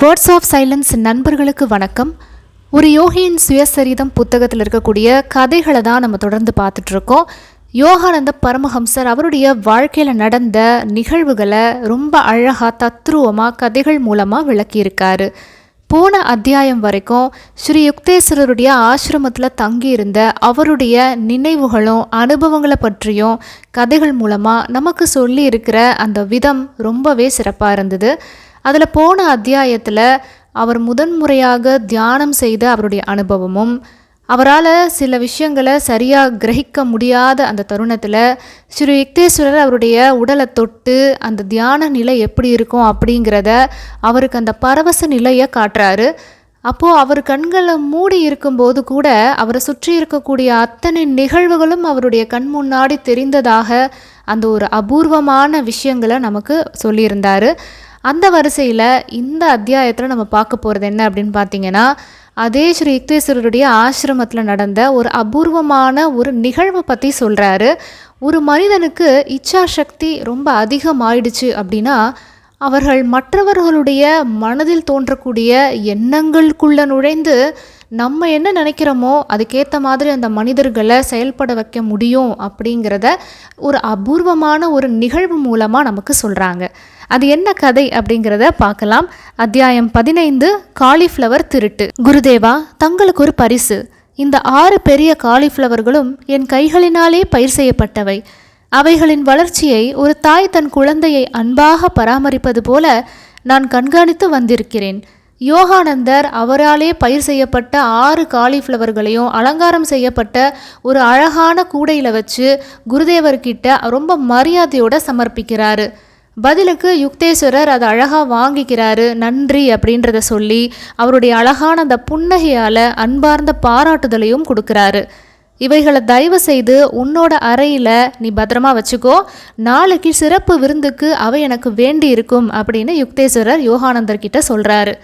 Words of silence நண்பர்களுக்கு வணக்கம். ஒரு யோகியின் சுயசரிதம் புத்தகத்தில் இருக்கக்கூடிய கதைகளை தான் நம்ம தொடர்ந்து பார்த்துட்ருக்கோம் யோகானந்த பரமஹம்சர் அவருடைய வாழ்க்கையில் நடந்த நிகழ்வுகளை ரொம்ப அழகாக தத்ரூவமாக கதைகள் மூலமாக விளக்கியிருக்காரு. போன அத்தியாயம் வரைக்கும் ஸ்ரீ யுக்தேஸ்வரருடைய ஆசிரமத்தில் தங்கியிருந்த அவருடைய நினைவுகளும் அனுபவங்களை பற்றியும் கதைகள் மூலமாக நமக்கு சொல்லி இருக்கிற அந்த விதம் ரொம்பவே சிறப்பாக இருந்தது. அதில் போன அத்தியாயத்தில் அவர் முதன்முறையாக தியானம் செய்த அவருடைய அனுபவமும் அவரால் சில விஷயங்களை சரியாக கிரகிக்க முடியாத அந்த தருணத்தில் ஸ்ரீ யுக்தேஸ்வரர் அவருடைய உடலை தொட்டு அந்த தியான நிலை எப்படி இருக்கும் அப்படிங்கிறத அவருக்கு அந்த பரவச நிலையை காட்டுறாரு. அப்போது அவர் கண்களை மூடி இருக்கும்போது கூட அவரை சுற்றி இருக்கக்கூடிய அத்தனை நிகழ்வுகளும் அவருடைய கண் முன்னாடி தெரிந்ததாக அந்த ஒரு அபூர்வமான விஷயங்களை நமக்கு சொல்லியிருந்தார். அந்த வரிசையில் இந்த அத்தியாயத்தில் நம்ம பார்க்க போகிறது என்ன அப்படின்னு பார்த்தீங்கன்னா அதே ஸ்ரீ யுக்தேஸ்வரருடைய ஆசிரமத்தில் நடந்த ஒரு அபூர்வமான ஒரு நிகழ்வை பற்றி சொல்கிறாரு ஒரு மனிதனுக்கு இச்சா சக்தி ரொம்ப அதிகமாயிடுச்சு அப்படின்னா அவர்கள் மற்றவர்களுடைய மனதில் தோன்றக்கூடிய எண்ணங்களுக்குள்ள நுழைந்து நம்ம என்ன நினைக்கிறோமோ அதுக்கேற்ற மாதிரி அந்த மனிதர்களை செயல்பட வைக்க முடியும் அப்படிங்கிறத ஒரு அபூர்வமான ஒரு நிகழ்வு மூலமாக நமக்கு சொல்கிறாங்க அது என்ன கதை அப்படிங்கிறத பார்க்கலாம். அத்தியாயம் பதினைந்து காலிஃப்ளவர் திருட்டு. குருதேவா தங்களுக்கு ஒரு பரிசு. இந்த ஆறு பெரிய காலிஃப்ளவர்களும் என் கைகளினாலே பயிர் செய்யப்பட்டவை. அவைகளின் வளர்ச்சியை ஒரு தாய் தன் குழந்தையை அன்பாக பராமரிப்பது போல நான் கண்காணித்து வந்திருக்கிறேன். யோகானந்தர் அவராலே பயிர் செய்யப்பட்ட ஆறு காலிஃப்ளவர்களையும் அலங்காரம் செய்யப்பட்ட ஒரு அழகான கூடையில் வச்சு குருதேவர்கிட்ட ரொம்ப மரியாதையோட சமர்ப்பிக்கிறாரு. பதிலுக்கு யுக்தேஸ்வரர் அதை அழகாக வாங்கிக்கிறாரு நன்றி அப்படின்றத சொல்லி அவருடைய அழகான அந்த புன்னகையால் அன்பார்ந்த பாராட்டுதலையும் கொடுக்குறாரு. இவைகளை தயவு செய்து உன்னோட அறையில் நீ பத்திரமா வச்சுக்கோ. நாளைக்கு சிறப்பு விருந்துக்கு அவை எனக்கு வேண்டி இருக்கும் அப்படின்னு யுக்தேஸ்வரர் யோகானந்தர் கிட்ட சொல்கிறாரு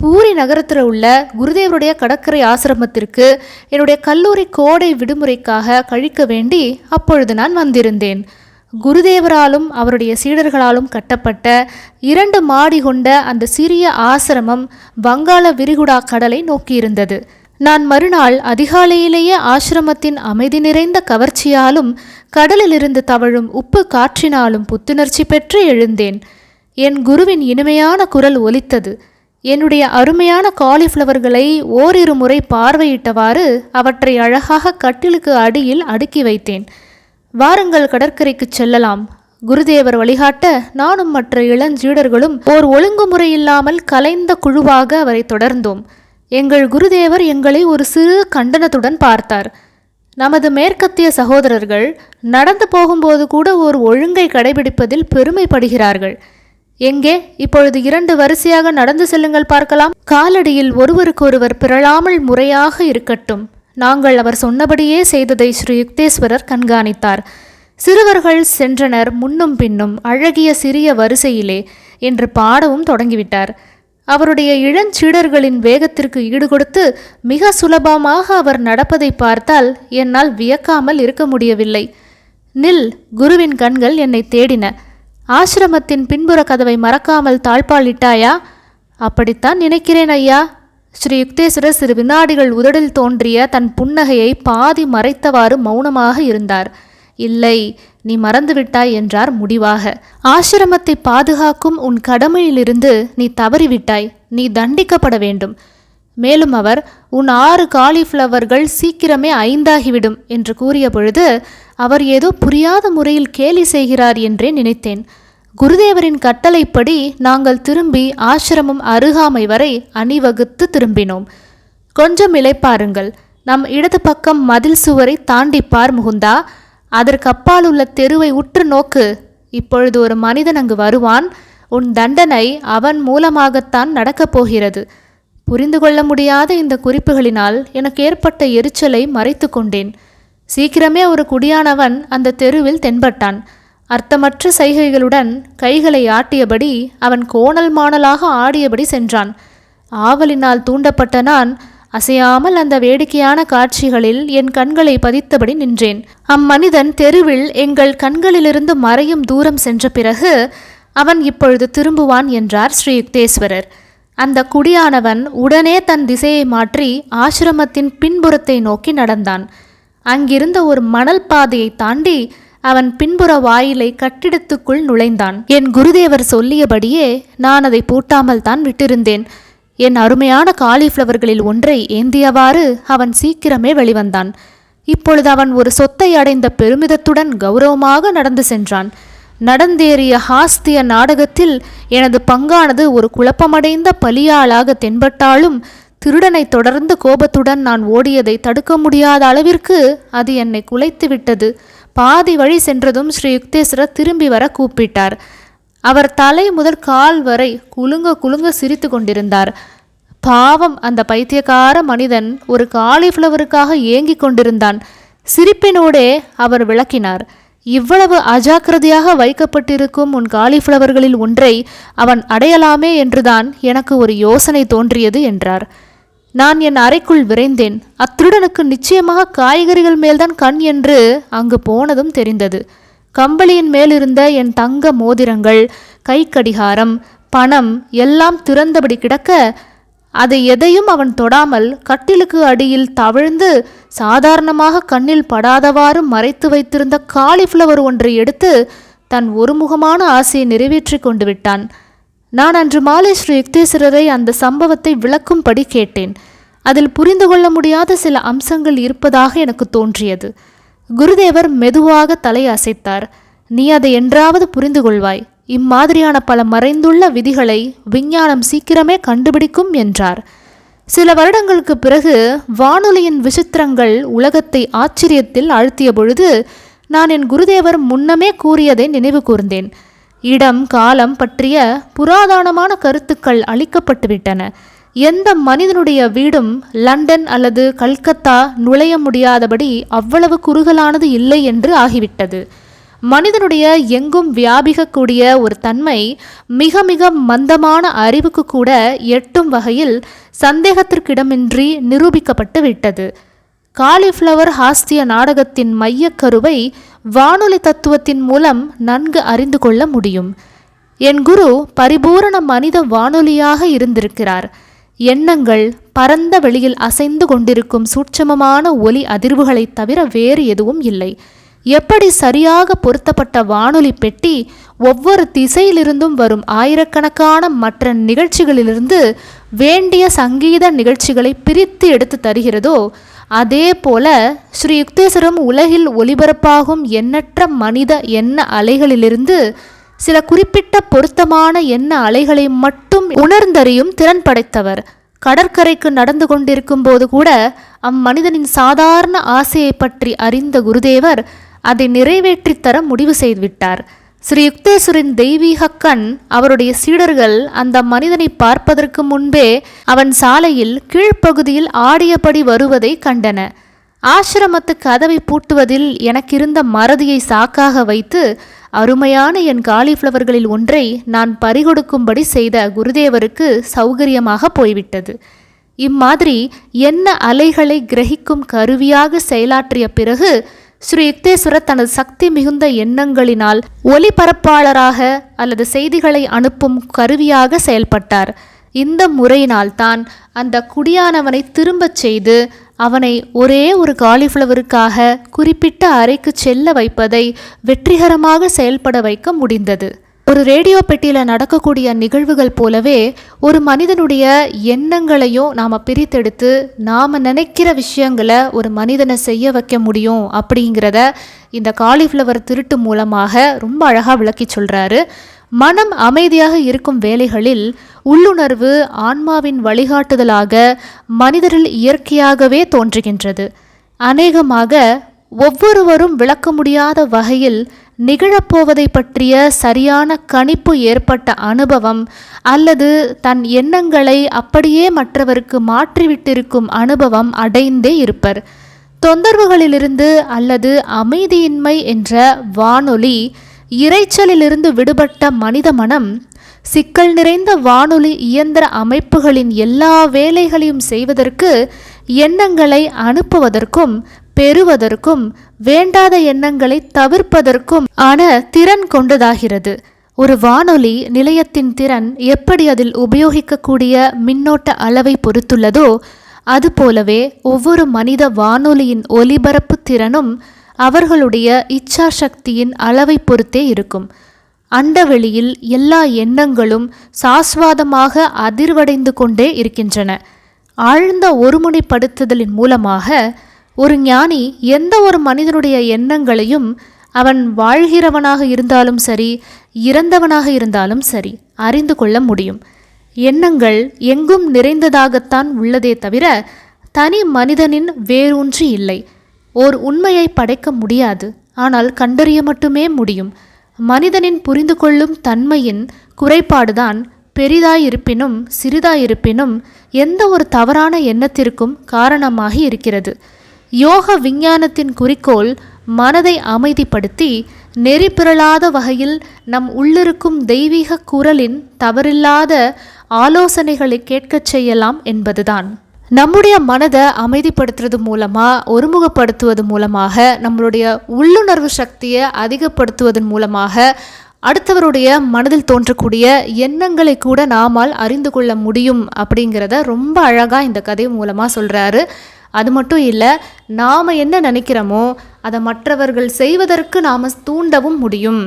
பூரி நகரத்தில் உள்ள குருதேவருடைய கடற்கரை ஆசிரமத்திற்கு என்னுடைய கல்லூரி கோடை விடுமுறைக்காக கழிக்க வேண்டி அப்பொழுது நான் வந்திருந்தேன். குருதேவராலும் அவருடைய சீடர்களாலும் கட்டப்பட்ட இரண்டு மாடி கொண்ட அந்த சிறிய ஆசிரமம் வங்காள விரிகுடா கடலை நோக்கியிருந்தது. நான் மறுநாள் அதிகாலையிலேயே ஆசிரமத்தின் அமைதி நிறைந்த கவர்ச்சியாலும் கடலிலிருந்து தவழும் உப்பு காற்றினாலும் புத்துணர்ச்சி பெற்று எழுந்தேன். என் குருவின் இனிமையான குரல் ஒலித்தது. என்னுடைய அருமையான காலிஃப்ளவர்களை ஓரிரு முறை பார்வையிட்டவாறு அவற்றை அழகாக கட்டிலுக்கு அடியில் அடுக்கி வைத்தேன். வாருங்கள் கடற்கரைக்கு செல்லலாம். குருதேவர் வழிகாட்ட நானும் மற்ற இளஞ்சீடர்களும் ஓர் ஒழுங்குமுறை இல்லாமல் கலைந்த குழுவாக அவரை தொடர்ந்தோம். எங்கள் குருதேவர் எங்களை ஒரு சிறு கண்டனத்துடன் பார்த்தார். நமது மேற்கத்திய சகோதரர்கள் நடந்து போகும்போது கூட ஒரு ஒழுங்கை கடைபிடிப்பதில் பெருமைப்படுகிறார்கள். எங்கே? இப்பொழுது இரண்டு வரிசையாக நடந்து செல்லுங்கள் பார்க்கலாம். காலடியில் ஒருவருக்கொருவர் பிறழாமல் முறையாக இருக்கட்டும். நாங்கள் அவர் சொன்னபடியே செய்ததை ஸ்ரீ யுக்தேஸ்வரர் கண்காணித்தார். சிறுவர்கள் சென்றனர் முன்னும் பின்னும் அழகிய சிறிய வரிசையிலே என்று பாடவும் தொடங்கிவிட்டார். அவருடைய இளஞ்சீடர்களின் வேகத்திற்கு ஈடுகொடுத்து மிக சுலபமாக அவர் நடப்பதை பார்த்தால் என்னால் வியக்காமல் இருக்க முடியவில்லை. நில் குருவின் கண்கள் என்னை தேடின. ஆசிரமத்தின் பின்புற கதவை மறக்காமல் தாழ்பாலிட்டாயா அப்படித்தான் நினைக்கிறேன் ஐயா. ஸ்ரீ யுக்தேஸ்வரர் சிறு வினாடிகள் உதடில் தோன்றிய தன் புன்னகையை பாதி மறைத்தவாறு மௌனமாக இருந்தார். இல்லை நீ மறந்துவிட்டாய் என்றார் முடிவாக. ஆசிரமத்தை பாதுகாக்கும் உன் கடமையிலிருந்து நீ தவறிவிட்டாய். நீ தண்டிக்கப்பட வேண்டும். மேலும் அவர் உன் ஆறு காலிஃப்ளவர்கள் சீக்கிரமே ஐந்தாகிவிடும் என்று கூறிய பொழுது அவர் ஏதோ புரியாத முறையில் கேலி செய்கிறார் என்றே நினைத்தேன். குருதேவரின் கட்டளைப்படி நாங்கள் திரும்பி ஆசிரமம் அருகாமை வரை அணிவகுத்து திரும்பினோம். கொஞ்சம் இளைப்பாருங்கள். நம் இடது பக்கம் மதில் சுவரை தாண்டிப்பார் முகுந்தா. அதற்கு அப்பால் உள்ள தெருவை உற்று நோக்கு. இப்பொழுது ஒரு மனிதன் அங்கு வருவான். உன் தண்டனை அவன் மூலமாகத்தான் நடக்கப் போகிறது. புரிந்து கொள்ள முடியாத இந்த குறிப்புகளினால் எனக்கு ஏற்பட்ட எரிச்சலை மறைத்து கொண்டேன். சீக்கிரமே ஒரு குடியானவன் அந்த தெருவில் தென்பட்டான். அர்த்தமற்ற சைகைகளுடன் கைகளை ஆட்டியபடி அவன் கோணல் மாணலாக ஆடியபடி சென்றான். ஆவலினால் தூண்டப்பட்ட நான் அசையாமல் அந்த வேடிக்கையான காட்சிகளில் என் கண்களை பதித்தபடி நின்றேன். அம்மனிதன் தெருவில் எங்கள் கண்களிலிருந்து மறையும் தூரம் சென்ற பிறகு அவன் இப்பொழுது திரும்புவான் என்றார் ஸ்ரீ யுக்தேஸ்வரர் அந்த குடியானவன் உடனே தன் திசையை மாற்றி ஆசிரமத்தின் பின்புறத்தை நோக்கி நடந்தான். அங்கிருந்த ஒரு மணல் பாதையை தாண்டி அவன் பின்புற வாயிலை கட்டிடத்துக்குள் நுழைந்தான். என் குருதேவர் சொல்லியபடியே நான் அதை பூட்டாமல் தான் விட்டிருந்தேன். என் அருமையான காலிஃப்ளவர்களில் ஒன்றை ஏந்தியவாறு அவன் சீக்கிரமே வெளிவந்தான். இப்பொழுது அவன் ஒரு சொத்தை அடைந்த பெருமிதத்துடன் கௌரவமாக நடந்து சென்றான். நடந்தேறிய ஹாஸ்திய நாடகத்தில் எனது பங்கானது ஒரு குழப்பமடைந்த பலியாளாக தென்பட்டாலும் திருடனை தொடர்ந்து கோபத்துடன் நான் ஓடியதை தடுக்க முடியாத அளவிற்கு அது என்னை குலைத்து விட்டது பாதி வழி சென்றதும் ஸ்ரீ யுக்தேஸ்வரர் திரும்பி வர கூப்பிட்டார். அவர் தலை முதல் கால் வரை குலுங்க குலுங்க சிரித்து கொண்டிருந்தார். பாவம் அந்த பைத்தியக்கார மனிதன் ஒரு காலிஃப்ளவருக்காக ஏங்கிக் கொண்டிருந்தான். சிரிப்பினோடே அவர் விளக்கினார். இவ்வளவு அஜாக்கிரதையாக வைக்கப்பட்டிருக்கும் உன் காலிஃப்ளவர்களில் ஒன்றை அவன் அடையலாமே என்றுதான் எனக்கு ஒரு யோசனை தோன்றியது என்றார். நான் என் அறைக்குள் விரைந்தேன். அத்துடனுக்கு நிச்சயமாக காய்கறிகள் மேல்தான் கண் என்று அங்கு போனதும் தெரிந்தது. கம்பளியின் மேலிருந்த என் தங்க மோதிரங்கள் கைக்கடிகாரம் பணம் எல்லாம் திறந்தபடி கிடக்க அதை எதையும் அவன் தொடாமல் கட்டிலுக்கு அடியில் தவிழ்ந்து சாதாரணமாக கண்ணில் படாதவாறு மறைத்து வைத்திருந்த காலிஃப்ளவர் ஒன்றை எடுத்து தன் ஒருமுகமான ஆசையை நிறைவேற்றி கொண்டு விட்டான். நான் அன்று மாலை ஸ்ரீ யுக்தேஸ்வரரை அந்த சம்பவத்தை விளக்கும்படி கேட்டேன். அதில் புரிந்து கொள்ள முடியாத சில அம்சங்கள் இருப்பதாக எனக்கு தோன்றியது. குருதேவர் மெதுவாக தலை அசைத்தார் நீ அதை என்றாவது புரிந்து கொள்வாய். இம்மாதிரியான பல மறைந்துள்ள விதிகளை விஞ்ஞானம் சீக்கிரமே கண்டுபிடிக்கும் என்றார். சில வருடங்களுக்கு பிறகு வானொலியின் விசித்திரங்கள் உலகத்தை ஆச்சரியத்தில் ஆழ்த்திய பொழுது நான் என் குருதேவர் முன்னமே கூறியதை நினைவு கூர்ந்தேன். இடம் காலம் பற்றிய புராதனமான கருத்துக்கள் அளிக்கப்பட்டுவிட்டன. எந்த மனிதனுடைய வீடும் லண்டன் அல்லது கல்கத்தா நுழைய முடியாதபடி அவ்வளவு குறுகலானது இல்லை என்று ஆகிவிட்டது. மனிதனுடைய எங்கும் வியாபிக்கக்கூடிய ஒரு தன்மை மிக மிக மந்தமான அறிவுக்கு கூட எட்டும் வகையில் சந்தேகத்திற்கிடமின்றி நிரூபிக்கப்பட்டு விட்டது காலிஃப்ளவர் ஹாஸ்திய நாடகத்தின் மையக்கருவை வானொலி தத்துவத்தின் மூலம் நன்கு அறிந்து கொள்ள முடியும். என் குரு பரிபூரண மனித வானொலியாக இருந்திருக்கிறார். எண்ணங்கள் பரந்த வெளியில் அசைந்து கொண்டிருக்கும் சூட்சமமான ஒலி அதிர்வுகளைத் தவிர வேறு எதுவும் இல்லை. எப்படி சரியாக பொருத்தப்பட்ட வானொலி பெட்டி ஒவ்வொரு திசையிலிருந்தும் வரும் ஆயிரக்கணக்கான மற்ற நிகழ்ச்சிகளிலிருந்து வேண்டிய சங்கீத நிகழ்ச்சிகளை பிரித்து எடுத்து தருகிறதோ அதே போல ஸ்ரீ யுக்தேஸ்வரம் உலகில் ஒளிபரப்பாகும் எண்ணற்ற மனித எண்ண அலைகளிலிருந்து சில குறிப்பிட்ட பொருத்தமான எண்ண அலைகளை மட்டும் உணர்ந்தறியும் திறன் படைத்தவர். கடற்கரைக்கு நடந்து கொண்டிருக்கும் போது கூட அம்மனிதனின் சாதாரண ஆசையை பற்றி அறிந்த குருதேவர் அதை நிறைவேற்றித்தர முடிவு செய்துவிட்டார். ஸ்ரீ யுக்தேஸ்வரின் தெய்வீக கண் அவருடைய சீடர்கள் அந்த மனிதனை பார்ப்பதற்கு முன்பே அவன் சாலையில் கீழ்ப்பகுதியில் ஆடியபடி வருவதை கண்டன. ஆசிரமத்து கதவை பூட்டுவதில் எனக்கிருந்த மறதியை சாக்காக வைத்து அருமையான என் காலிஃப்ளவர்களில் ஒன்றை நான் பறிகொடுக்கும்படி செய்த குருதேவருக்கு சௌகரியமாக போய்விட்டது. இம்மாதிரி என்ன அலைகளை கிரகிக்கும் கருவியாக செயலாற்றிய பிறகு ஸ்ரீ யுக்தேஸ்வரர் தனது சக்தி மிகுந்த எண்ணங்களினால் ஒலிபரப்பாளராக அல்லது செய்திகளை அனுப்பும் கருவியாக செயல்பட்டார். இந்த முறையினால் தான் அந்த குடியானவனை திரும்பச் செய்து அவனை ஒரே ஒரு காலிஃப்ளவருக்காக குறிப்பிட்ட அறைக்கு செல்ல வைப்பதை வெற்றிகரமாக செயல்பட வைக்க முடிந்தது. ஒரு ரேடியோ பெட்டியில் நடக்கக்கூடிய நிகழ்வுகள் போலவே ஒரு மனிதனுடைய எண்ணங்களையும் நாம் பிரித்தெடுத்து நாம் நினைக்கிற விஷயங்களை ஒரு மனிதனை செய்ய வைக்க முடியும் அப்படிங்கிறத இந்த காலிஃப்ளவர் திருட்டு மூலமாக ரொம்ப அழகாக விளக்கி சொல்கிறாரு மனம் அமைதியாக இருக்கும் வேலைகளில் உள்ளுணர்வு ஆன்மாவின் வழிகாட்டுதலாக மனிதரில் இயற்கையாகவே தோன்றுகின்றது. அநேகமாக ஒவ்வொருவரும் விளக்க முடியாத வகையில் நிகழப்போவதை பற்றிய சரியான கணிப்பு ஏற்பட்ட அனுபவம் அல்லது தன் எண்ணங்களை அப்படியே மற்றவருக்கு மாற்றிவிட்டிருக்கும் அனுபவம் அடைந்தே இருப்பர். தொந்தரவுகளிலிருந்து அல்லது அமைதியின்மை என்ற வானொலி இறைச்சலிலிருந்து விடுபட்ட மனித மனம் சிக்கல் நிறைந்த வானொலி இயந்திர அமைப்புகளின் எல்லா வேலைகளையும் செய்வதற்கு எண்ணங்களை அனுப்புவதற்கும் பெறுவதற்கும் வேண்டாத எண்ணங்களை தவிர்ப்பதற்கும் ஆன திறன் கொண்டதாகிறது. ஒரு வானொலி நிலையத்தின் திறன் எப்படி அதில் உபயோகிக்கக்கூடிய மின்னோட்ட அளவை பொறுத்துள்ளதோ அதுபோலவே ஒவ்வொரு மனித வானொலியின் ஒலிபரப்பு திறனும் அவர்களுடைய இச்சா சக்தியின் அளவை பொறுத்தே இருக்கும். அண்டவெளியில் எல்லா எண்ணங்களும் சாஸ்வாதமாக அதிர்வடைந்து கொண்டே இருக்கின்றன. ஆழ்ந்த ஒருமுனைப்படுத்துதலின் மூலமாக ஒரு ஞானி எந்த ஒரு மனிதனுடைய எண்ணங்களையும் அவன் வாழ்கிறவனாக இருந்தாலும் சரி இறந்தவனாக இருந்தாலும் சரி அறிந்து கொள்ள முடியும். எண்ணங்கள் எங்கும் நிறைந்ததாகத்தான் உள்ளதே தவிர தனி மனிதனின் வேரூன்றி இல்லை. ஓர் உண்மையை படைக்க முடியாது ஆனால் கண்டறிய மட்டுமே முடியும். மனிதனின் புரிந்து கொள்ளும் தன்மையின் குறைபாடுதான் பெரிதாயிருப்பினும் சிறிதாயிருப்பினும் எந்த ஒரு தவறான எண்ணத்திற்கும் காரணமாகி இருக்கிறது. யோக விஞ்ஞானத்தின் குறிக்கோள் மனதை அமைதிப்படுத்தி நெறிபிரளாத வகையில் நம் உள்ளிருக்கும் தெய்வீக குரலின் தவறில்லாத ஆலோசனைகளை கேட்கச் செய்யலாம் என்பதுதான். நம்முடைய மனதை அமைதிப்படுத்துறது மூலமாக ஒருமுகப்படுத்துவது மூலமாக நம்மளுடைய உள்ளுணர்வு சக்தியை அதிகப்படுத்துவதன் மூலமாக அடுத்தவருடைய மனதில் தோன்றக்கூடிய எண்ணங்களை கூட நாமால் அறிந்து கொள்ள முடியும் அப்படிங்கிறத ரொம்ப அழகாக இந்த கதை மூலமாக சொல்கிறாரு அது மட்டும் இல்லை நாம் என்ன நினைக்கிறோமோ அதை மற்றவர்கள் செய்வதற்கு நாம் தூண்டவும் முடியும்.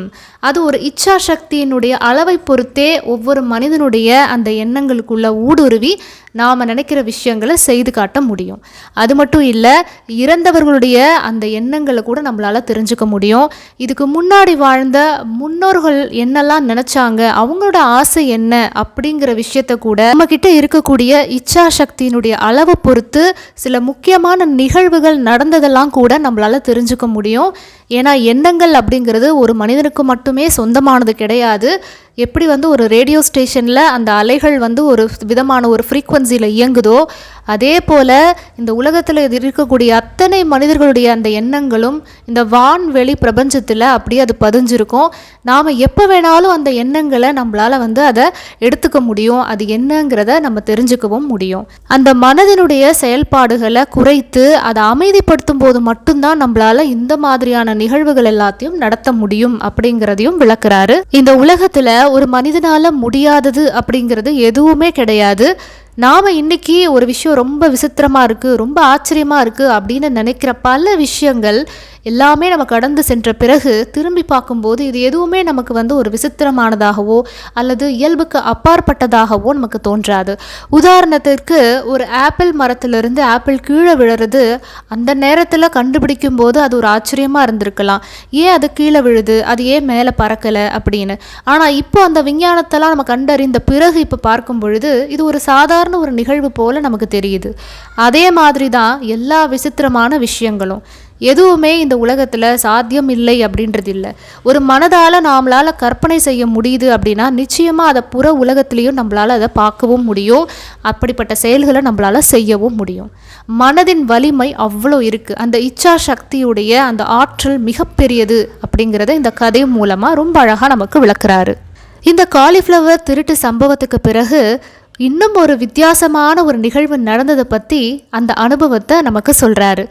அது ஒரு இச்சா சக்தியினுடைய அளவை பொறுத்தே ஒவ்வொரு மனிதனுடைய அந்த எண்ணங்களுக்குள்ள ஊடுருவி நாம் நினைக்கிற விஷயங்களை செய்து காட்ட முடியும். அது மட்டும் இல்லை இறந்தவர்களுடைய அந்த எண்ணங்களை கூட நம்மளால் தெரிஞ்சுக்க முடியும். இதுக்கு முன்னாடி வாழ்ந்த முன்னோர்கள் என்னெல்லாம் நினச்சாங்க அவங்களோட ஆசை என்ன அப்படிங்கிற விஷயத்த கூட நம்மக்கிட்ட இருக்கக்கூடிய இச்சா சக்தியினுடைய அளவை பொறுத்து சில முக்கியமான நிகழ்வுகள் நடந்ததெல்லாம் கூட நம்மளால் தெரிஞ்சுக்க முடியும். ஏன்னா எண்ணங்கள் அப்படிங்கிறது ஒரு மனிதனுக்கு மட்டுமே சொந்தமானது கிடையாது. எப்படி வந்து ஒரு ரேடியோ ஸ்டேஷனில் அந்த அலைகள் வந்து ஒரு விதமான ஒரு ஃப்ரீக்குவன்சியில் இயங்குதோ அதே போல் இந்த உலகத்தில் இருக்கக்கூடிய அத்தனை மனிதர்களுடைய அந்த எண்ணங்களும் இந்த வான்வெளி பிரபஞ்சத்தில் அப்படியே அது பதிஞ்சிருக்கும். நாம் எப்போ வேணாலும் அந்த எண்ணங்களை நம்மளால் வந்து அதை எடுத்துக்க முடியும். அது என்னங்கிறத நம்ம தெரிஞ்சுக்கவும் முடியும். அந்த மனதினுடைய செயல்பாடுகளை குறைத்து அதை அமைதிப்படுத்தும் போது மட்டும்தான் நம்மளால் இந்த மாதிரியான நிகழ்வுகள் எல்லாத்தையும் நடத்த முடியும் அப்படிங்கிறதையும் விளக்குறாரு. இந்த உலகத்தில் ஒரு மனிதனால் முடியாதது அப்படிங்கிறது எதுவுமே கிடையாது. நாம் இன்னைக்கு ஒரு விஷயம் ரொம்ப விசித்திரமாக இருக்குது ரொம்ப ஆச்சரியமாக இருக்குது அப்படின்னு நினைக்கிற பல விஷயங்கள் எல்லாமே நம்ம கடந்து சென்ற பிறகு திரும்பி பார்க்கும்போது இது எதுவுமே நமக்கு வந்து ஒரு விசித்திரமானதாகவோ அல்லது இயல்புக்கு அப்பாற்பட்டதாகவோ நமக்கு தோன்றாது. உதாரணத்திற்கு ஒரு ஆப்பிள் மரத்திலிருந்து ஆப்பிள் கீழே விழுறது அந்த நேரத்தில் கண்டுபிடிக்கும் போது அது ஒரு ஆச்சரியமாக இருந்திருக்கலாம். ஏன் அது கீழே விழுது? அது ஏன் மேலே பறக்கலை? அப்படின்னு. ஆனால் இப்போ அந்த விஞ்ஞானத்தெல்லாம் நம்ம கண்டறிந்த பிறகு இப்போ பார்க்கும் பொழுது இது ஒரு சாதாரண ஒரு நிகழ்வு போல நமக்கு தெரியுது. அதே மாதிரி தான் எல்லா விசித்திரமான விஷயங்களும். எதுவுமே இந்த உலகத்தில் சாத்தியம் இல்லை அப்படின்றது இல்லை ஒரு மனதால் நாமளால் கற்பனை செய்ய முடியுது அப்படின்னா நிச்சயமாக அதை புற உலகத்துலேயும் நம்மளால் அதை பார்க்கவும் முடியும். அப்படிப்பட்ட செயல்களை நம்மளால் செய்யவும் முடியும். மனதின் வலிமை அவ்வளோ இருக்குது அந்த இச்சா சக்தியுடைய அந்த ஆற்றல் மிகப்பெரியது அப்படிங்கிறத இந்த கதை மூலமாக ரொம்ப அழகாக நமக்கு விளக்குறாரு. இந்த காலிஃப்ளவர் திருட்டு சம்பவத்துக்கு பிறகு இன்னும் ஒரு வித்தியாசமான ஒரு நிகழ்வு நடந்ததை பற்றி அந்த அனுபவத்தை நமக்கு சொல்கிறாரு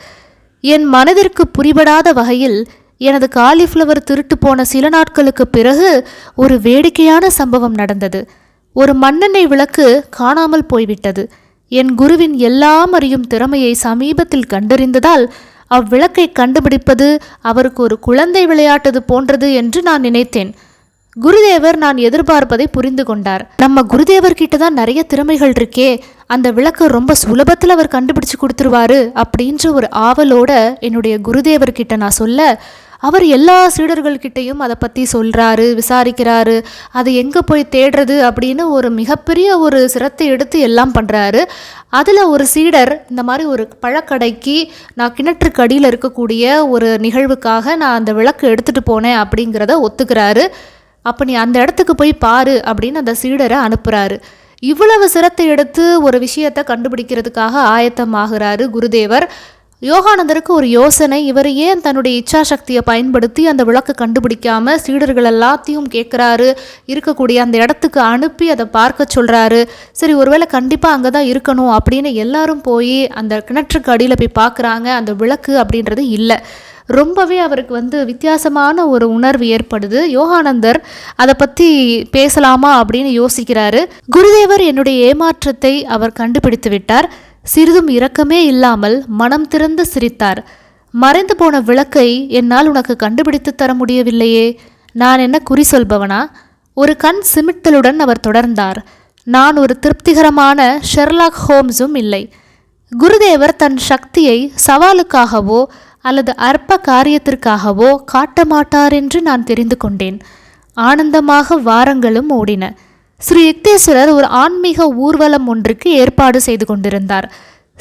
என் மனதிற்கு புரிபடாத வகையில் எனது காலிஃப்ளவர் திருட்டு போன சில நாட்களுக்கு பிறகு ஒரு வேடிக்கையான சம்பவம் நடந்தது. ஒரு மண்ணெண்ணெய் விளக்கு காணாமல் போய்விட்டது. என் குருவின் எல்லாம் அறியும் திறமையை சமீபத்தில் கண்டறிந்ததால் அவ்விளக்கை கண்டுபிடிப்பது அவருக்கு ஒரு குழந்தை விளையாட்டது போன்றது என்று நான் நினைத்தேன். குருதேவர் நான் எதிர்பார்ப்பதை புரிந்து கொண்டார். நம்ம குருதேவர் கிட்ட தான் நிறைய திறமைகள் இருக்கே அந்த விளக்கு ரொம்ப சுலபத்தில் அவர் கண்டுபிடிச்சு கொடுத்துருவாரு அப்படின்ற ஒரு ஆவலோட என்னுடைய குருதேவர்கிட்ட நான் சொல்ல அவர் எல்லா சீடர்கள்கிட்டையும் அதை பற்றி சொல்கிறாரு விசாரிக்கிறாரு அதை எங்கே போய் தேடுறது அப்படின்னு ஒரு மிகப்பெரிய ஒரு சிரத்தை எடுத்து எல்லாம் பண்ணுறாரு அதில் ஒரு சீடர் இந்த மாதிரி ஒரு பழக்கடைக்கு நான் கிணற்றுக்கு அடியில் இருக்கக்கூடிய ஒரு நிகழ்வுக்காக நான் அந்த விளக்கு எடுத்துகிட்டு போனேன் அப்படிங்கிறத ஒத்துக்கிறாரு. அப்போ நீ அந்த இடத்துக்கு போய் பாரு அப்படின்னு அந்த சீடரை அனுப்புகிறாரு இவ்வளவு சிரத்தை எடுத்து ஒரு விஷயத்தை கண்டுபிடிக்கிறதுக்காக ஆயத்தமாகிறாரு குருதேவர். யோகானந்தருக்கு ஒரு யோசனை இவர் ஏன் தன்னுடைய இச்சாசக்தியை பயன்படுத்தி அந்த விளக்கு கண்டுபிடிக்காம சீடர்கள் எல்லாத்தையும் கேட்குறாரு? இருக்கக்கூடிய அந்த இடத்துக்கு அனுப்பி அதை பார்க்க சொல்கிறாரு சரி ஒருவேளை கண்டிப்பாக அங்கே தான் இருக்கணும் அப்படின்னு எல்லாரும் போய் அந்த கிணற்றுக்கு அடியில் போய் பார்க்குறாங்க. அந்த விளக்கு அப்படின்றது இல்லை. ரொம்பவே அவருக்கு வந்து வித்தியாசமான ஒரு உணர்வு ஏற்படுது. யோகானந்தர் அதை பற்றி பேசலாமா அப்படின்னு யோசிக்கிறாரு. குருதேவர் என்னுடைய ஏமாற்றத்தை அவர் கண்டுபிடித்து விட்டார். சிறிதும் இரக்கமே இல்லாமல் மனம் திறந்து சிரித்தார். மறைந்து போன விளக்கை என்னால் உனக்கு கண்டுபிடித்து தர முடியவில்லையே. நான் என்ன குறி சொல்பவனா? ஒரு கண் சிமிட்டலுடன் அவர் தொடர்ந்தார். நான் ஒரு திருப்திகரமான ஷெர்லாக் ஹோம்ஸும் இல்லை. குருதேவர் தன் சக்தியை சவாலுக்காகவோ அல்லது அற்ப காரியத்திற்காகவோ காட்ட மாட்டார் என்று நான் தெரிந்து கொண்டேன். ஆனந்தமாக வாரங்களும் ஓடின. ஸ்ரீ யுக்தேஸ்வரர் ஒரு ஆன்மீக ஊர்வலம் ஒன்றுக்கு ஏற்பாடு செய்து கொண்டிருந்தார்.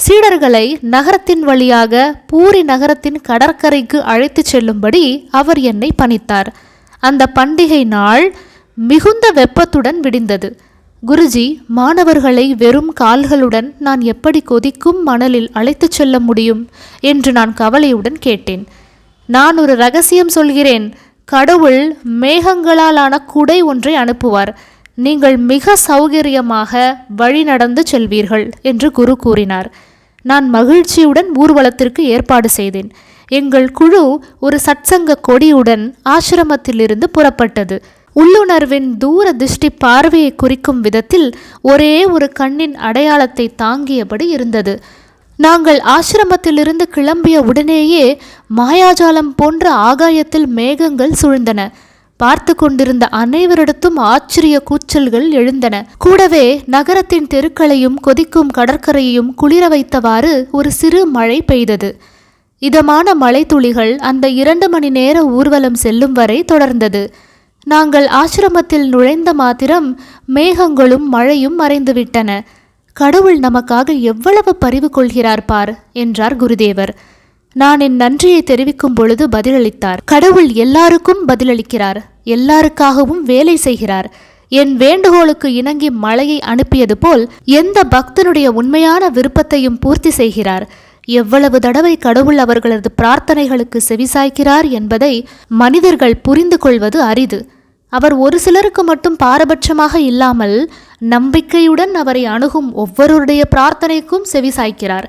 சீடர்களை நகரத்தின் வழியாக பூரி நகரத்தின் கடற்கரைக்கு அழைத்துச் செல்லும்படி அவர் என்னை பணித்தார். அந்த பண்டிகை நாள் மிகுந்த வெப்பத்துடன் விடிந்தது. குருஜி மாணவர்களை வெறும் கால்களுடன் நான் எப்படி கொதிக்கும் மணலில் அழைத்துச் செல்ல முடியும்? என்று நான் கவலையுடன் கேட்டேன். நான் ஒரு ரகசியம் சொல்கிறேன். கடவுள் மேகங்களாலான குடை ஒன்றை அனுப்புவார். நீங்கள் மிக சௌகரியமாக வழி நடந்து செல்வீர்கள் என்று குரு கூறினார். நான் மகிழ்ச்சியுடன் ஊர்வலத்திற்கு ஏற்பாடு செய்தேன். எங்கள் குழு ஒரு சட்சங்க கொடியுடன் ஆசிரமத்திலிருந்து புறப்பட்டது. உள்ளுணர்வின் தூர திருஷ்டி பார்வையை குறிக்கும் விதத்தில் ஒரே ஒரு கண்ணின் அடையாளத்தை தாங்கியபடி இருந்தது. நாங்கள் ஆசிரமத்திலிருந்து கிளம்பிய உடனேயே மாயாஜாலம் போன்ற ஆகாயத்தில் மேகங்கள் சூழ்ந்தன. பார்த்து கொண்டிருந்த அனைவரிடத்தும் ஆச்சரிய கூச்சல்கள் எழுந்தன. கூடவே நகரத்தின் தெருக்களையும் கொதிக்கும் கடற்கரையையும் குளிர வைத்தவாறு ஒரு சிறு மழை பெய்தது. இதமான மழைத்துளிகள் அந்த இரண்டு மணி நேர ஊர்வலம் செல்லும் வரை தொடர்ந்தது. நாங்கள் ஆசிரமத்தில் நுழைந்த மாத்திரம் மேகங்களும் மழையும் மறைந்துவிட்டன. கடவுள் நமக்காக எவ்வளவு பரிவு கொள்கிறார் பார் என்றார் குருதேவர். நான் என் நன்றியை தெரிவிக்கும் பொழுது பதிலளித்தார். கடவுள் எல்லாருக்கும் பதிலளிக்கிறார் எல்லாருக்காகவும் வேலை செய்கிறார். என் வேண்டுகோளுக்கு இணங்கி மழையை அனுப்பியது போல் எந்த பக்தனுடைய உண்மையான விருப்பத்தையும் பூர்த்தி செய்கிறார். எவ்வளவு தடவை கடவுள் அவர்களது பிரார்த்தனைகளுக்கு செவிசாய்க்கிறார் என்பதை மனிதர்கள் புரிந்து கொள்வது அரிது. அவர் ஒரு சிலருக்கு மட்டும் பாரபட்சமாக இல்லாமல் நம்பிக்கையுடன் அவரை அணுகும் ஒவ்வொருடைய பிரார்த்தனைக்கும் செவிசாய்க்கிறார்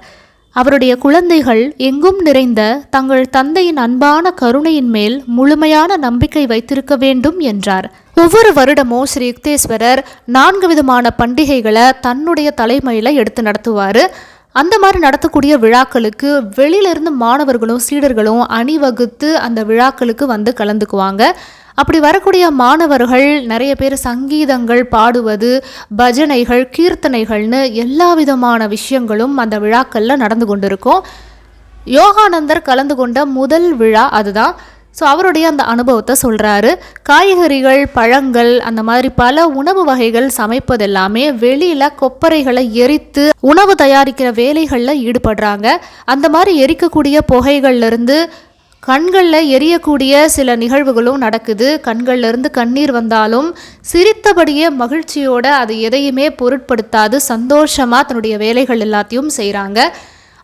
அவருடைய குழந்தைகள் எங்கும் நிறைந்த தங்கள் தந்தையின் அன்பான கருணையின் மேல் முழுமையான நம்பிக்கை வைத்திருக்க வேண்டும் என்றார். ஒவ்வொரு வருடமும் ஸ்ரீ யுக்தேஸ்வரர் நான்கு விதமான பண்டிகைகளை தன்னுடைய தலைமையில் எடுத்து நடத்துவார். அந்த மாதிரி நடத்தக்கூடிய விழாக்களுக்கு வெளியிலிருந்து மாணவர்களும் சீடர்களும் அணிவகுத்து அந்த விழாக்களுக்கு வந்து கலந்துக்குவாங்க. அப்படி வரக்கூடிய மாணவர்கள் நிறைய பேர் சங்கீதங்கள் பாடுவது பஜனைகள் கீர்த்தனைகள்னு எல்லா விதமான விஷயங்களும் அந்த விழாக்களில் நடந்து கொண்டிருக்கும். யோகானந்தர் கலந்து கொண்ட முதல் விழா அதுதான். ஸோ அவருடைய அந்த அனுபவத்தை சொல்கிறாரு காய்கறிகள் பழங்கள் அந்த மாதிரி பல உணவு வகைகள் சமைப்பது எல்லாமே வெளியில் கொப்பரைகளை எரித்து உணவு தயாரிக்கிற வேலைகளில் ஈடுபடுறாங்க. அந்த மாதிரி எரிக்கக்கூடிய புகைகள்லேருந்து கண்களில் எரியக்கூடிய சில நிகழ்வுகளும் நடக்குது. கண்கள்லேருந்து கண்ணீர் வந்தாலும் சிரித்தபடியே மகிழ்ச்சியோட அது எதையுமே பொருட்படுத்தாது. சந்தோஷமாக தன்னுடைய வேலைகள் எல்லாத்தையும் செய்கிறாங்க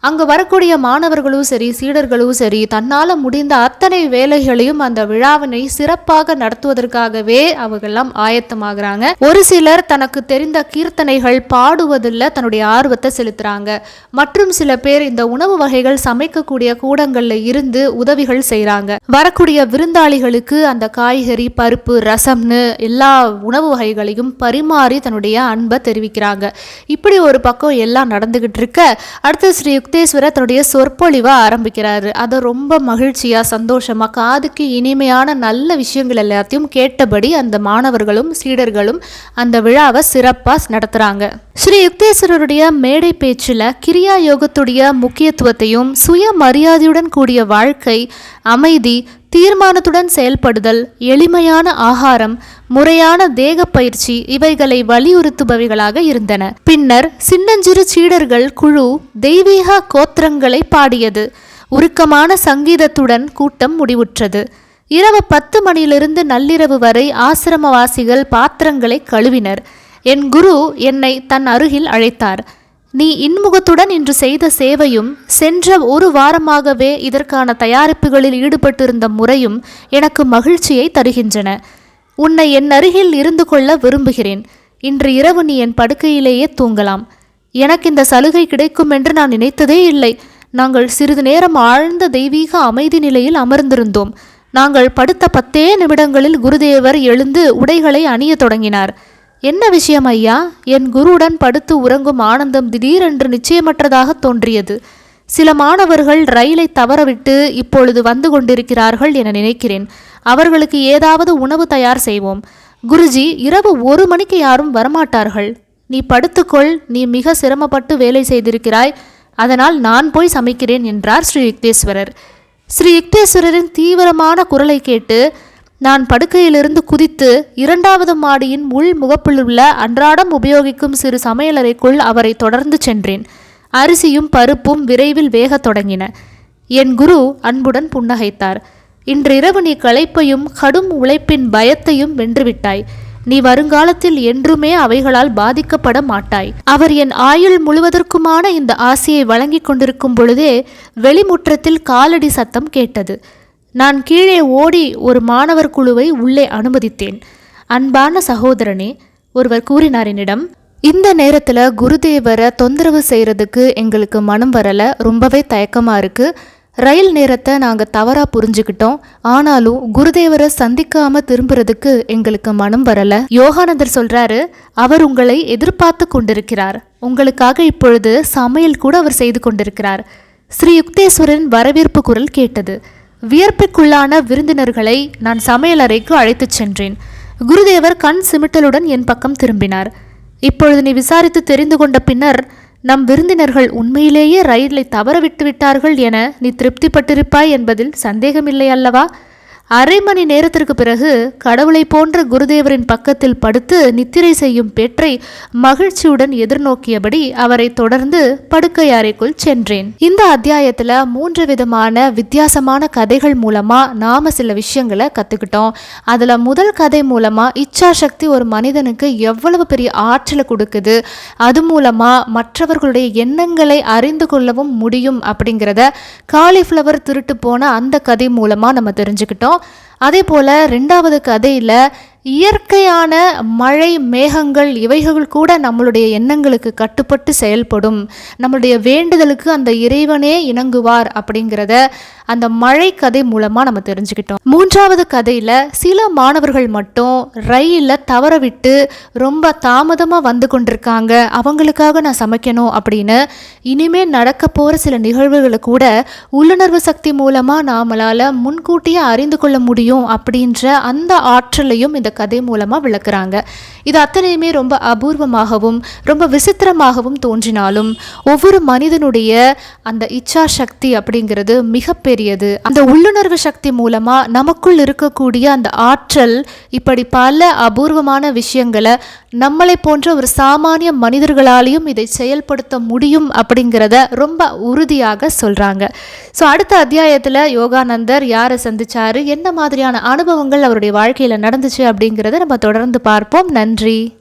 அங்கு வரக்கூடிய மாணவர்களும் சரி சீடர்களும் சரி தன்னால் முடிந்த அத்தனை வேலைகளையும் அந்த விழாவினை சிறப்பாக நடத்துவதற்காகவே அவர்கள்லாம் ஆயத்தமாகறாங்க. ஒரு சிலர் தனக்கு தெரிந்த கீர்த்தனைகள் பாடுவதில் தன்னுடைய ஆர்வத்தை செலுத்துறாங்க. மற்றும் சில பேர் இந்த உணவு வகைகள் சமைக்கக்கூடிய கூடங்களில் இருந்து உதவிகள் செய்கிறாங்க வரக்கூடிய விருந்தாளிகளுக்கு அந்த காய்கறி பருப்பு ரசம்னு எல்லா உணவு வகைகளையும் பரிமாறி தன்னுடைய அன்பை தெரிவிக்கிறாங்க. இப்படி ஒரு பக்கம் எல்லாம் நடந்துகிட்டு இருக்க அடுத்த ஸ்ரீ யுக்தேஸ்வரர் தன்னுடைய சொற்பொழிவை ஆரம்பிக்கிறாரு. அதை ரொம்ப மகிழ்ச்சியாக சந்தோஷமாக காதுக்கு இனிமையான நல்ல விஷயங்கள் எல்லாத்தையும் கேட்டபடி அந்த மாணவர்களும் சீடர்களும் அந்த விழாவை சிறப்பாக நடத்துகிறாங்க ஸ்ரீ யுக்தேஸ்வரருடைய மேடை பேச்சில் கிரியா யோகத்துடைய முக்கியத்துவத்தையும் சுய மரியாதையுடன் கூடிய வாழ்க்கை அமைதி தீர்மானத்துடன் செயல்படுதல் எளிமையான ஆகாரம் முறையான தேக பயிற்சி இவைகளை வலியுறுத்துபவைகளாக இருந்தன. பின்னர் சின்னஞ்சிறு சீடர்கள் குழு தெய்வீக கோத்திரங்களை பாடியது. உருக்கமான சங்கீதத்துடன் கூட்டம் முடிவுற்றது. இரவு பத்து மணியிலிருந்து நள்ளிரவு வரை ஆசிரமவாசிகள் பாத்திரங்களை கழுவினர். என் குரு என்னை தன் அருகில் அழைத்தார். நீ இன்முகத்துடன் இன்று செய்த சேவையும் சென்ற ஒரு வாரமாகவே இதற்கான தயாரிப்புகளில் ஈடுபட்டிருந்த முறையும் எனக்கு மகிழ்ச்சியை தருகின்றன. உன்னை என் அருகில் இருந்து கொள்ள விரும்புகிறேன். இன்று இரவு நீ என் படுக்கையிலேயே தூங்கலாம். எனக்கு இந்த சலுகை கிடைக்கும் என்று நான் நினைத்ததே இல்லை. நாங்கள் சிறிது நேரம் ஆழ்ந்த தெய்வீக அமைதி நிலையில் அமர்ந்திருந்தோம். நாங்கள் படுத்த பத்தே நிமிடங்களில் குருதேவர் எழுந்து உடைகளை அணிய தொடங்கினார். என்ன விஷயம் ஐயா? என் குருவுடன் படுத்து உறங்கும் ஆனந்தம் திடீரென்று நிச்சயமற்றதாக தோன்றியது. சில மாணவர்கள் ரயிலை தவறவிட்டு இப்பொழுது வந்து கொண்டிருக்கிறார்கள் என நினைக்கிறேன். அவர்களுக்கு ஏதாவது உணவு தயார் செய்வோம். குருஜி இரவு ஒரு மணிக்கு யாரும் வரமாட்டார்கள். நீ படுத்துக்கொள் நீ மிக சிரமப்பட்டு வேலை செய்திருக்கிறாய். அதனால் நான் போய் சமைக்கிறேன் என்றார் ஸ்ரீ யுக்தேஸ்வரர். ஸ்ரீ யுக்தேஸ்வரரின் தீவிரமான குரலை கேட்டு நான் படுக்கையிலிருந்து குதித்து இரண்டாவது மாடியின் உள் முகப்பில் உள்ள அன்றாடம் உபயோகிக்கும் சிறு சமையலறைக்குள் அவரை தொடர்ந்து சென்றேன். அரிசியும் பருப்பும் விரைவில் வேகத் தொடங்கின. என் குரு அன்புடன் புன்னகைத்தார். இன்றிரவு நீ களைப்பையும் கடும் உழைப்பின் பயத்தையும் வென்றுவிட்டாய். நீ வருங்காலத்தில் என்றுமே அவைகளால் பாதிக்கப்பட மாட்டாய். அவர் என் ஆயுள் முழுவதற்குமான இந்த ஆசையை வழங்கிக் கொண்டிருக்கும் பொழுதே வெளிமுற்றத்தில் காலடி சத்தம் கேட்டது. நான் கீழே ஓடி ஒரு மாணவர் குழுவை உள்ளே அனுமதித்தேன். அன்பான சகோதரனே ஒருவர் கூறினார் என்னிடம் இந்த நேரத்தில் குருதேவரை தொந்தரவு செய்கிறதுக்கு எங்களுக்கு மனம் வரலை ரொம்பவே தயக்கமாக இருக்குது ரயில் நேரத்தை நாங்கள் தவறாக புரிஞ்சுக்கிட்டோம். ஆனாலும் குருதேவரை சந்திக்காமல் திரும்புறதுக்கு எங்களுக்கு மனம் வரலை. யோகானந்தர் சொல்கிறாரு அவர் உங்களை எதிர்பார்த்து கொண்டிருக்கிறார். உங்களுக்காக இப்பொழுது சமையல் கூட அவர் செய்து கொண்டிருக்கிறார். ஸ்ரீ யுக்தேஸ்வரன் வரவேற்பு குரல் கேட்டது. வியர்ப்புக்குள்ளான விருந்தினர்களை நான் சமையலறைக்கு அழைத்துச் சென்றேன். குருதேவர் கண் சிமிட்டலுடன் என் பக்கம் திரும்பினார். இப்பொழுது நீ விசாரித்து தெரிந்து கொண்ட பின்னர் நம் விருந்தினர்கள் உண்மையிலேயே ரயிலை தவற விட்டு விட்டார்கள் என நீ திருப்திப்பட்டிருப்பாய் என்பதில் சந்தேகமில்லை அல்லவா அரை மணி நேரத்திற்கு பிறகு கடவுளை போன்ற குருதேவரின் பக்கத்தில் படுத்து நித்திரை செய்யும் பெற்றை மகிழ்ச்சியுடன் எதிர்நோக்கியபடி அவரை தொடர்ந்து படுக்கை அறைக்குள் சென்றேன். இந்த அத்தியாயத்துல மூன்று விதமான வித்தியாசமான கதைகள் மூலமா நாம சில விஷயங்களை கத்துக்கிட்டோம். அதுல முதல் கதை மூலமா இச்சா சக்தி ஒரு மனிதனுக்கு எவ்வளவு பெரிய ஆற்றலை கொடுக்குது அது மூலமா மற்றவர்களுடைய எண்ணங்களை அறிந்து கொள்ளவும் முடியும் அப்படிங்கிறத காலிஃப்ளவர் திருட்டு போன அந்த கதை மூலமா நம்ம தெரிஞ்சுக்கிட்டோம். அதே போல் ரெண்டாவது கதையில் இயற்கையான மழை மேகங்கள் இவைகள் கூட நம்மளுடைய எண்ணங்களுக்கு கட்டுப்பட்டு செயல்படும். நம்மளுடைய வேண்டுதலுக்கு அந்த இறைவனே இணங்குவார் அப்படிங்கிறத அந்த மழை கதை மூலமாக நம்ம தெரிஞ்சுக்கிட்டோம். மூன்றாவது கதையில் சில மாணவர்கள் மட்டும் ரயிலில் தவற விட்டு ரொம்ப தாமதமாக வந்து கொண்டிருக்காங்க. அவங்களுக்காக நான் சமைக்கணும் அப்படின்னு இனிமேல் நடக்க போகிற சில நிகழ்வுகளை கூட உள்ளுணர்வு சக்தி மூலமாக நாமளால் முன்கூட்டியே அறிந்து கொள்ள முடியும் அப்படின்ற அந்த ஆற்றலையும் இந்த கதை மூலமாக விளக்குறாங்க. இது அத்தனையுமே ரொம்ப அபூர்வமாகவும் ரொம்ப விசித்திரமாகவும் தோன்றினாலும் ஒவ்வொரு மனிதனுடைய அந்த இச்சா சக்தி அப்படிங்கிறது மிகப்பெரியது. அந்த உள்ளுணர்வு சக்தி மூலமாக நமக்குள் இருக்கக்கூடிய அந்த ஆற்றல் இப்படி பல அபூர்வமான விஷயங்களை நம்மளை போன்ற ஒரு சாமானிய மனிதர்களாலையும் இதை செயல்படுத்த முடியும் அப்படிங்கிறத ரொம்ப உறுதியாக சொல்கிறாங்க ஸோ அடுத்த அத்தியாயத்தில் யோகானந்தர் யாரை சந்திச்சாரு? என்ன மாதிரியான அனுபவங்கள் அவருடைய வாழ்க்கையில் நடந்துச்சு அப்படிங்கிறத நம்ம தொடர்ந்து பார்ப்போம். நன்றி.